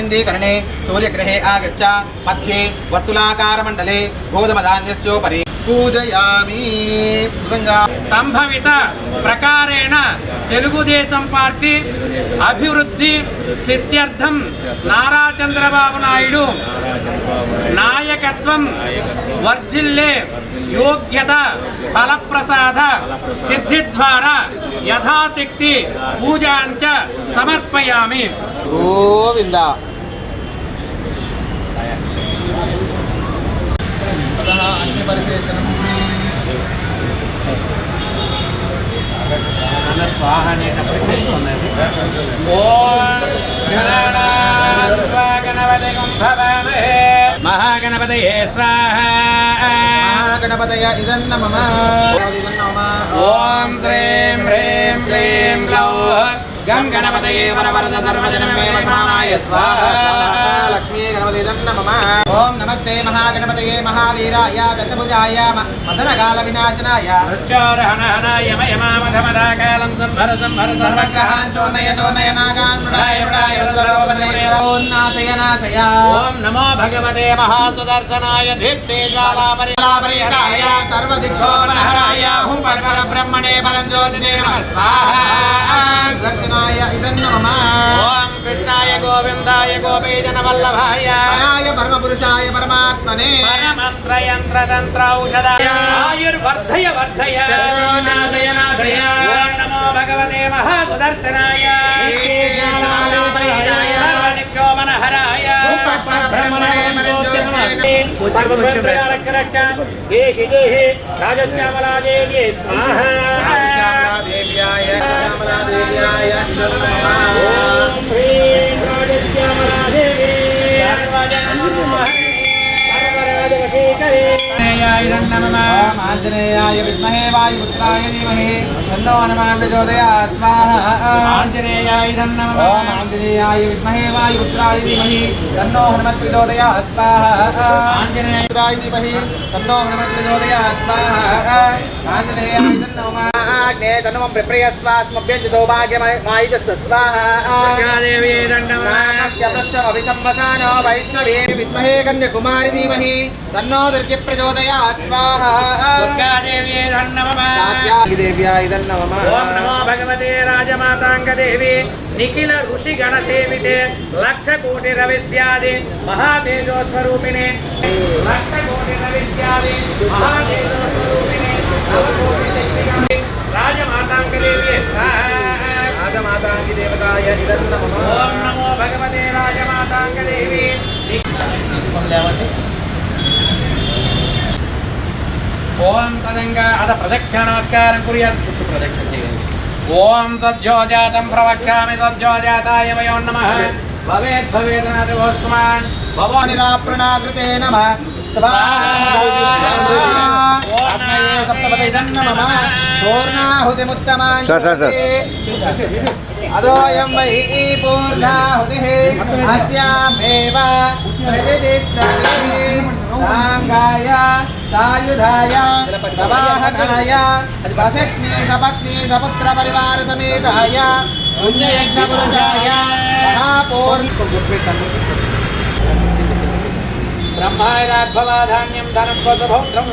दक्षिणेन्द्रीकरणे सूर्यग्रहे आगच्छ मध्ये वर्तुलाकारमण्डले गोधमधान्यस्योपरि పూజయామి మృదంగా సంభవిత ప్రకారేణ తెలుగుదేశం పార్టీ అభివృద్ధి సిద్ధ్యర్థం నారా చంద్రబాబు నాయుడు నాయకత్వం వర్ధిల్లే యోగ్యత ఫలప్రసాద సిద్ధి ద్వారా యథాశక్తి పూజాంచ సమర్పయామి గోవింద అగ్నిపరిసేచనం స్వాహ ఓం గణానాన్వా గణపతిగం భవామహే మహాగణపతయే స్వాహ. గణపతయ ఇదన్న మమ. ఓం హ్రీం హ్రీం క్లీం గ్లౌ గం గణపతయే వరవరద సర్వజనమే స్వాహ. లక్ష్మీ గణపతి ఇదన్న మమ. ओम नमस्ते महागणपत महावीराय दशभुजाय मदनकाल विनाशनाय नमो भगवते महासुदर्शनाय दीप्ते ज्वालापरिहाय सर्वदिक्षोपनहराय हुं परब्रह्मणे नमः। स्वाहा दर्शनाय इदं नमः। ओम कृष्णाय गोपीजनवल्लभाय। పరమపురుషాయ పరమాత్మనే పరమంత్రయంత్రతంత్రౌషధాయ ఆయుర్వర్ధయ వర్ధయ నాశయ. ఓం నమో భగవతే మహాసుదర్శనాయ రాజశ్యామలాదేవి స్వాహ Happy సర్వరాజవశీకరే ఓం ఆంజనేయాయ విద్మహే వాయుపుత్రాయ ధీమహి. తన్నో హనుమాన్ ప్రచోదయాత్ స్వాహా. ఆంజనేయాయ నమః. ఓం ఆంజనేయాయ విద్మహే వాయుపుత్రాయ ధీమహి. తన్నో హనుమత్ ప్రచోదయాత్ స్వాహా. ఆంజనేయ పుత్రాయ ధీమహి. తన్నో హనుమత్ ప్రచోదయాత్ స్వాహా. ఆంజనేయాయ తన్నో మాగ్నే తన్నో ప్రప్రియస్వాస్మభ్యంజ సౌభాగ్యమాయుధస్వ స్వాహా. దుర్గాదేవి దండం అభిసంవసానో వైష్ణవే. విద్మహే కన్యకుమారి ధీమహి. తన్నో దుర్గి ప్రచోదయాత్ నమో భగవతే రాజమాతాంగదేవి నిఖిల ఋషి గణ సేవితే లక్ష కోటి రవిస్యాది మహాతేజో స్వరూపిణి లక్ష కోటి రవిస్యాది మహాతేజో స్వరూపిణి రాజమాతాంగదేవి రాజమాతాంగి దేవతాయ ఇదన్న మమ ఓం నమో భగవతే రాజమాతాంగదేవి. ओम तदंगाद प्रदक्षिणास्कारं कुर्यात् सुप्त प्रदक्षिणे ओम सद्योजातं प्रवक्ष्यामि सद्योजाताय वयो नमः। भवेत् भवेदनाथ भोस्मान भव निराप्रणाकृते नमः। अस्यामेव सायुधाय सवाहनाय सपत्नी सपत्नी सपुत्र परिवार समेताय पुण्ययज्ञ पुरुषाय ब्रह्माय राघवाधान्यं धनं कोसभोक्त्रम्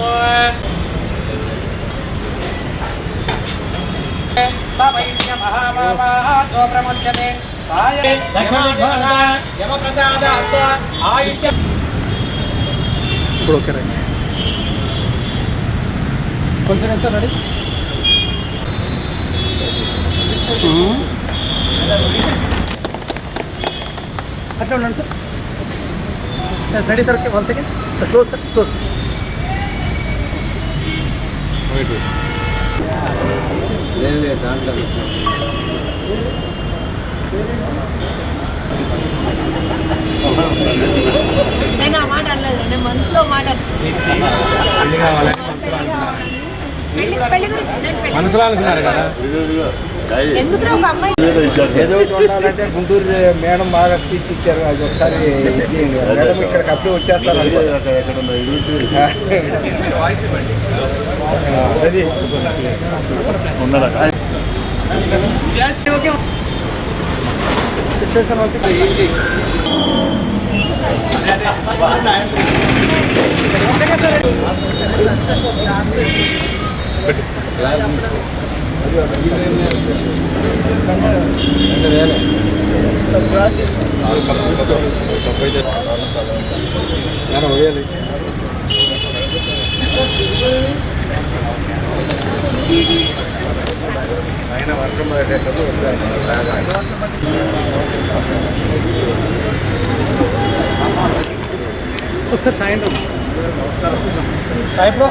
महाभावाः प्रमुच्यते। यमप्रसादात् आयुष्य కొంచెం ఎంత రెడీ? అట్లా ఉండండి sir. Ready sir one second. Close sir close. నేను ఆ మాట అనలేదు నేను మనసులో మాట మనసులో అనుకున్నారు కదా ఎందుకు ఒక అమ్మాయి ఏదో ఒకటి ఉండాలంటే గుంటూరు మేడం బాగా స్పీచ్ ఇచ్చారు అది ఒకసారి. మేడం ఇక్కడికి అప్పుడే వచ్చేస్తారు అది. వేయాలి ఆయన వర్షం పడేటప్పుడు ఒకసారి సాయంత్రం. సాయంత్రం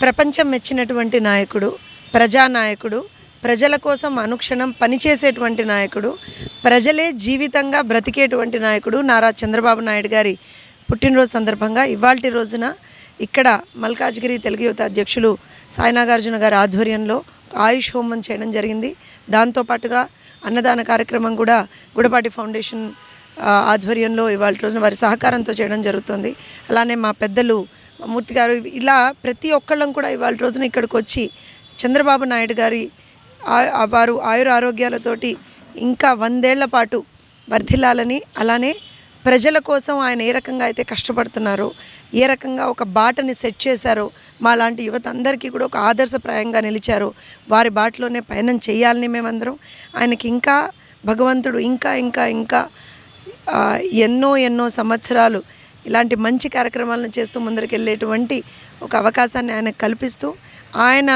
ప్రపంచం మెచ్చినటువంటి నాయకుడు ప్రజానాయకుడు ప్రజల కోసం అనుక్షణం పనిచేసేటువంటి నాయకుడు ప్రజలే జీవితంగా బ్రతికేటువంటి నాయకుడు నారా చంద్రబాబు నాయుడు గారి పుట్టినరోజు సందర్భంగా ఇవాల్టి రోజున ఇక్కడ మల్కాజ్గిరి తెలుగు యువత అధ్యక్షులు సాయినాగార్జున గారి ఆధ్వర్యంలో ఆయుష్ హోమం చేయడం జరిగింది. దాంతోపాటుగా అన్నదాన కార్యక్రమం కూడా గుడపాటి ఫౌండేషన్ ఆధ్వర్యంలో ఇవాళ రోజున వారి సహకారంతో చేయడం జరుగుతుంది. అలానే మా పెద్దలు మా మూర్తి గారు ఇలా ప్రతి ఒక్కళ్ళం కూడా ఇవాళ రోజున ఇక్కడికి వచ్చి చంద్రబాబు నాయుడు గారి ఆ- వారు ఆయుర ఆరోగ్యాలతోటి ఇంకా వందేళ్ళ పాటు వర్ధిల్లాలని అలానే ప్రజల కోసం ఆయన ఏ రకంగా అయితే కష్టపడుతున్నారో ఏ రకంగా ఒక బాటని సెట్ చేశారో మా లాంటి యువత అందరికీ కూడా ఒక ఆదర్శప్రాయంగా నిలిచారు వారి బాటలోనే పయనం చేయాలని మేమందరం ఆయనకి ఇంకా భగవంతుడు ఇంకా ఇంకా ఇంకా ఎన్నో ఎన్నో సంవత్సరాలు ఇలాంటి మంచి కార్యక్రమాలను చేస్తూ ముందరికెళ్ళేటువంటి ఒక అవకాశాన్ని ఆయన కల్పిస్తూ ఆయన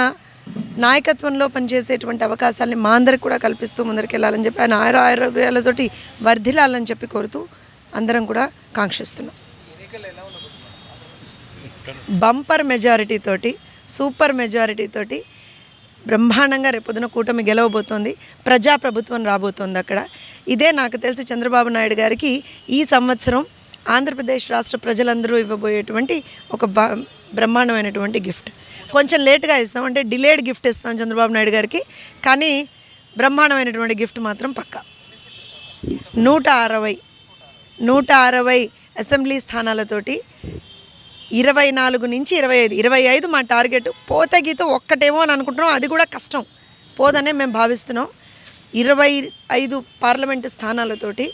నాయకత్వంలో పనిచేసేటువంటి అవకాశాలని మా అందరికి కూడా కల్పిస్తూ ముందరికెళ్ళాలని చెప్పి ఆయన ఆయుర ఆరోగ్యాలతోటి వర్ధిల్లాలని చెప్పి కోరుతూ అందరం కూడా కాంక్షిస్తున్నాం. బంపర్ మెజారిటీ తోటి సూపర్ మెజారిటీ తోటి బ్రహ్మాండంగా రేపొద్దున కూటమి గెలవబోతోంది ప్రజాప్రభుత్వం రాబోతోంది అక్కడ. ఇదే నాకు తెలిసి చంద్రబాబు నాయుడు గారికి ఈ సంవత్సరం ఆంధ్రప్రదేశ్ రాష్ట్ర ప్రజలందరూ ఇవ్వబోయేటువంటి ఒక బ బ్రహ్మాండమైనటువంటి గిఫ్ట్. కొంచెం లేట్గా ఇస్తాం అంటే డిలేడ్ గిఫ్ట్ ఇస్తాం చంద్రబాబు నాయుడు గారికి కానీ బ్రహ్మాండమైనటువంటి గిఫ్ట్ మాత్రం పక్కా. నూట అరవై నూట అరవై అసెంబ్లీ స్థానాలతోటి ఇరవై నాలుగు నుంచి ఇరవై ఐదు ఇరవై ఐదు మా టార్గెట్. పోతే గీత ఒక్కటేమో అని అనుకుంటున్నాం. అది కూడా కష్టం. పోదనే మేము భావిస్తున్నాం. ఇరవై ఐదు పార్లమెంటు స్థానాలతోటి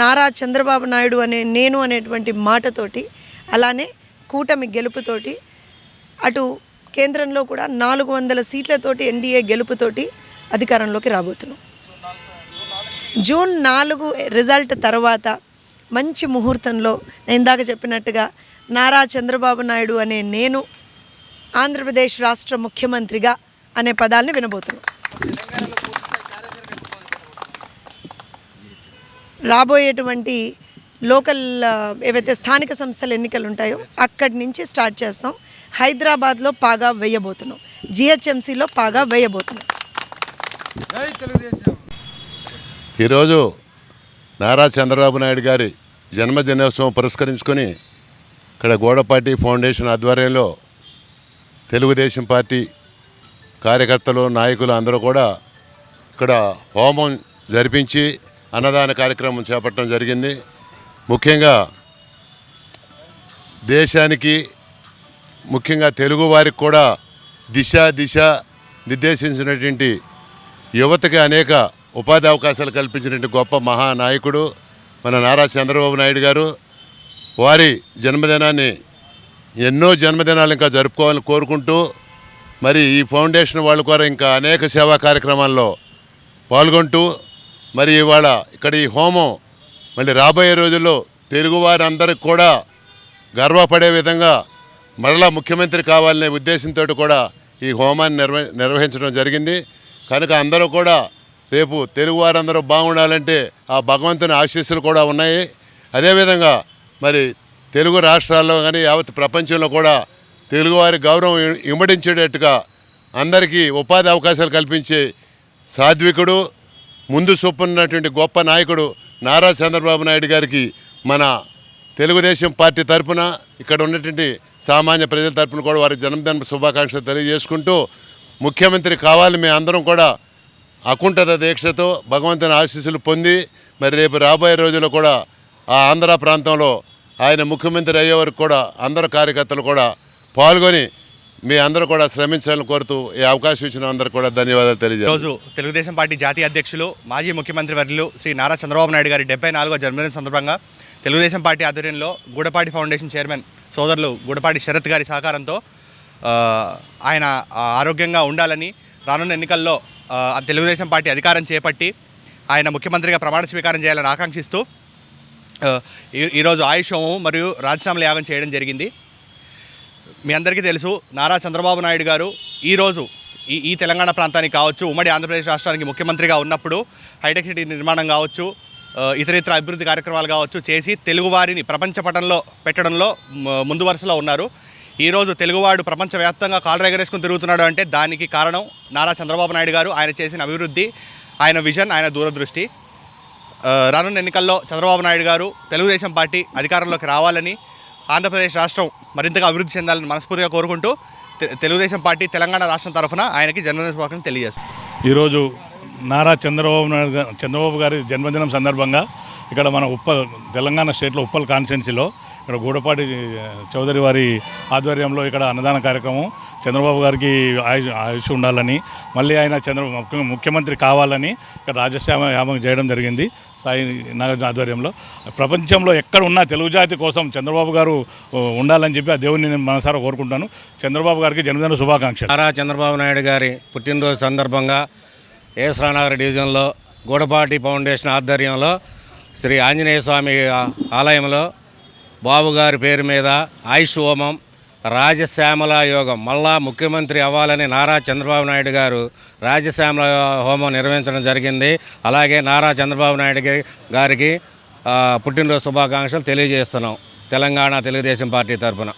నారా చంద్రబాబు నాయుడు అనే నేను అనేటువంటి మాటతోటి అలానే కూటమి గెలుపుతోటి అటు కేంద్రంలో కూడా నాలుగు వందల సీట్లతోటి ఎన్డీఏ గెలుపుతోటి అధికారంలోకి రాబోతున్నాం. జూన్ నాలుగు రిజల్ట్ తర్వాత మంచి ముహూర్తంలో నేను ఇందాక చెప్పినట్టుగా నారా చంద్రబాబు నాయుడు అనే నేను ఆంధ్రప్రదేశ్ రాష్ట్ర ముఖ్యమంత్రిగా అనే పదాలని వినబోతున్నాను రాబోయేటువంటి లోకల్ ఏవైతే స్థానిక సంస్థల ఎన్నికలు ఉంటాయో అక్కడి నుంచి స్టార్ట్ చేస్తాం. హైదరాబాద్లో పాగా వేయబోతున్నాం. జిహెచ్ఎంసీలో పాగా వేయబోతున్నాం. ఈరోజు నారా చంద్రబాబు నాయుడు గారి జన్మదినోత్సవం పురస్కరించుకొని ఇక్కడ గోడపాటి ఫౌండేషన్ ఆధ్వర్యంలో తెలుగుదేశం పార్టీ కార్యకర్తలు నాయకులు అందరూ కూడా ఇక్కడ హోమం జరిపించి అన్నదాన కార్యక్రమం చేపట్టడం జరిగింది. ముఖ్యంగా దేశానికి ముఖ్యంగా తెలుగు వారికి కూడా దిశ దిశ నిర్దేశించినటువంటి యువతకి అనేక ఉపాధి అవకాశాలు కల్పించినటువంటి గొప్ప మహానాయకుడు. మన నారా చంద్రబాబు నాయుడు గారు వారి జన్మదినాన్ని ఎన్నో జన్మదినాలు ఇంకా జరుపుకోవాలని కోరుకుంటూ మరి ఈ ఫౌండేషన్ వాళ్ళ కూడా ఇంకా అనేక సేవా కార్యక్రమాల్లో పాల్గొంటూ మరి ఇవాళ ఇక్కడ ఈ హోమం మళ్ళీ రాబోయే రోజుల్లో తెలుగువారి అందరికి కూడా గర్వపడే విధంగా మరలా ముఖ్యమంత్రి కావాలనే ఉద్దేశంతో కూడా ఈ హోమాన్ని నిర్వ నిర్వహించడం జరిగింది. కనుక అందరూ కూడా రేపు తెలుగువారందరూ బాగుండాలంటే ఆ భగవంతుని ఆశీస్సులు కూడా ఉన్నాయి. అదేవిధంగా మరి తెలుగు రాష్ట్రాల్లో కానీ యావత్ ప్రపంచంలో కూడా తెలుగువారి గౌరవం ఇ- ఇమ్మడించేటట్టుగా అందరికీ ఉపాధి అవకాశాలు కల్పించే సాధ్వికుడు ముందు చూపున్నటువంటి గొప్ప నాయకుడు నారా చంద్రబాబు నాయుడు గారికి మన తెలుగుదేశం పార్టీ తరపున ఇక్కడ ఉన్నటువంటి సామాన్య ప్రజల తరపున కూడా వారి జన్మదిన శుభాకాంక్షలు తెలియజేసుకుంటూ ముఖ్యమంత్రి కావాలి మేము అందరం కూడా అకుంఠత దీక్షతో భగవంతుని ఆశీస్సులు పొంది మరి రేపు రాబోయే రోజుల్లో కూడా ఆ ఆంధ్ర ప్రాంతంలో ఆయన ముఖ్యమంత్రి అయ్యే వరకు కూడా అందరు కార్యకర్తలు కూడా పాల్గొని మీ అందరూ కూడా శ్రమించాలని కోరుతూ ఈ అవకాశం ఇచ్చిన అందరూ కూడా ధన్యవాదాలు తెలియజేస్తారు రోజు తెలుగుదేశం పార్టీ జాతీయ అధ్యక్షులు మాజీ ముఖ్యమంత్రి వర్యులు శ్రీ నారా చంద్రబాబు నాయుడు గారి డెబ్బై నాలుగో జన్మదిన సందర్భంగా తెలుగుదేశం పార్టీ ఆధ్వర్యంలో గూడపాటి ఫౌండేషన్ చైర్మన్ సోదరులు గూడపాటి శరత్ గారి సహకారంతో ఆయన ఆరోగ్యంగా ఉండాలని రానున్న ఎన్నికల్లో తెలుగుదేశం పార్టీ అధికారం చేపట్టి ఆయన ముఖ్యమంత్రిగా ప్రమాణ స్వీకారం చేయాలని ఆకాంక్షిస్తూ ఈ- ఈరోజు ఆయుష్ హోమం మరియు రాజశ్యామల యాగం చేయడం జరిగింది. మీ అందరికీ తెలుసు నారా చంద్రబాబు నాయుడు గారు ఈరోజు ఈ ఈ తెలంగాణ ప్రాంతానికి కావచ్చు ఉమ్మడి ఆంధ్రప్రదేశ్ రాష్ట్రానికి ముఖ్యమంత్రిగా ఉన్నప్పుడు హైటెక్ సిటీ నిర్మాణం కావచ్చు ఇతర ఇతర అభివృద్ధి కార్యక్రమాలు కావచ్చు చేసి తెలుగువారిని ప్రపంచ పటంలో పెట్టడంలో ముందు వరుసలో ఉన్నారు. ఈరోజు తెలుగువాడు ప్రపంచవ్యాప్తంగా కాలరెగరేసుకుని తిరుగుతున్నాడు అంటే దానికి కారణం నారా చంద్రబాబు నాయుడు గారు. ఆయన చేసిన అభివృద్ధి ఆయన విజన్ ఆయన దూరదృష్టి. రానున్న ఎన్నికల్లో చంద్రబాబు నాయుడు గారు తెలుగుదేశం పార్టీ అధికారంలోకి రావాలని ఆంధ్రప్రదేశ్ రాష్ట్రం మరింతగా అభివృద్ధి చెందాలని మనస్ఫూర్తిగా కోరుకుంటూ తె- తెలుగుదేశం పార్టీ తెలంగాణ రాష్ట్రం తరఫున ఆయనకి జన్మదిన శుభాకాంక్షలు తెలియజేస్తాం. ఈరోజు నారా చంద్రబాబు నాయుడు చంద్రబాబు గారి జన్మదినం సందర్భంగా ఇక్కడ మన ఉప్పల్ తెలంగాణ స్టేట్లో ఉప్పల్ కాన్స్టిట్యున్సీలో ఇక్కడ గూడపాటి చౌదరి వారి ఆధ్వర్యంలో ఇక్కడ అన్నదాన కార్యక్రమం చంద్రబాబు గారికి ఆయుష్ ఆయుష్ ఉండాలని మళ్ళీ ఆయన చంద్ర ముఖ్యమంత్రి కావాలని ఇక్కడ రాజశ్యామ యామం చేయడం జరిగింది సాయి నాగార్జున ఆధ్వర్యంలో. ప్రపంచంలో ఎక్కడ ఉన్నా తెలుగు జాతి కోసం చంద్రబాబు గారు ఉండాలని చెప్పి ఆ దేవుడిని నేను మనసారా కోరుకుంటాను చంద్రబాబు గారికి జన్మదిన శుభాకాంక్షలు. నారా చంద్రబాబు నాయుడు గారి పుట్టినరోజు సందర్భంగా ఏసరానగర్ డివిజన్లో గూడపాటి ఫౌండేషన్ ఆధ్వర్యంలో శ్రీ ఆంజనేయ స్వామి ఆలయంలో బాబుగారి పేరు మీద ఆయుష్ హోమం రాజశ్యామల యోగం మళ్ళా ముఖ్యమంత్రి అవ్వాలని నారా చంద్రబాబు నాయుడు గారు రాజశ్యామల హోమం నిర్వహించడం జరిగింది. అలాగే నారా చంద్రబాబు నాయుడు గారికి పుట్టినరోజు శుభాకాంక్షలు తెలియజేస్తున్నాం. తెలంగాణ తెలుగుదేశం పార్టీ తరఫున